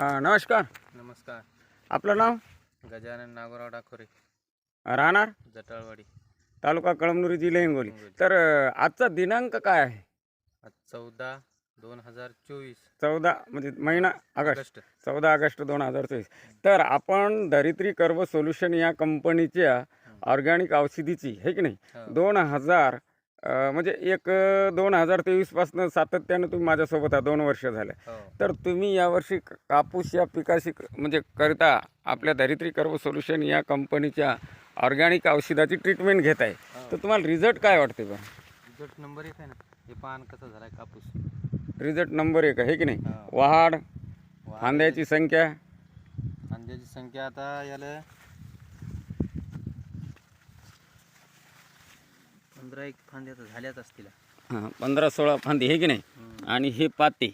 हा नमस्कार. नमस्कार. आपलं नाव? गजानन नागोराव डाकोरे राहणार? जटाळवाडी. तालुका कळमनुरी जिल्हा हिंगोली. तर अ, आजचा दिनांक काय आहे? आज चौदा दोन हजार चोवीस. चौदा म्हणजे महिना ऑगस्ट. ऑगस्ट. चौदा ऑगस्ट दोन हजार चोवीस. तर आपण धरित्री कर्व सोल्युशन या कंपनीच्या ऑर्गॅनिक औषधीची हे की नाही? हो. दोन हजार म्हणजे एक दोन हजार तेवीसपासून सातत्यानं तुम्ही माझ्यासोबत आहात दोन वर्ष झाले. हो. तर तुम्ही यावर्षी कापूस या पिकाशी म्हणजे करता आपल्या धरित्री कर्व सोल्युशन या कंपनीच्या ऑर्गॅनिक औषधाची ट्रीटमेंट घेत आहे तर तुम्हाला रिझल्ट काय वाटते बरं? रिझल्ट नंबर एक आहे ना हे पान कसं झालाय कापूस. रिझल्ट नंबर एक आहे हे की नाही? हो. वाढ- फांद्याची संख्या. फांद्याची संख्या आता याला पंधरा एक फांद्या तर झाल्याच असतील. हां पंधरा सोळा फांदी हे की नाही. आणि हे पाते.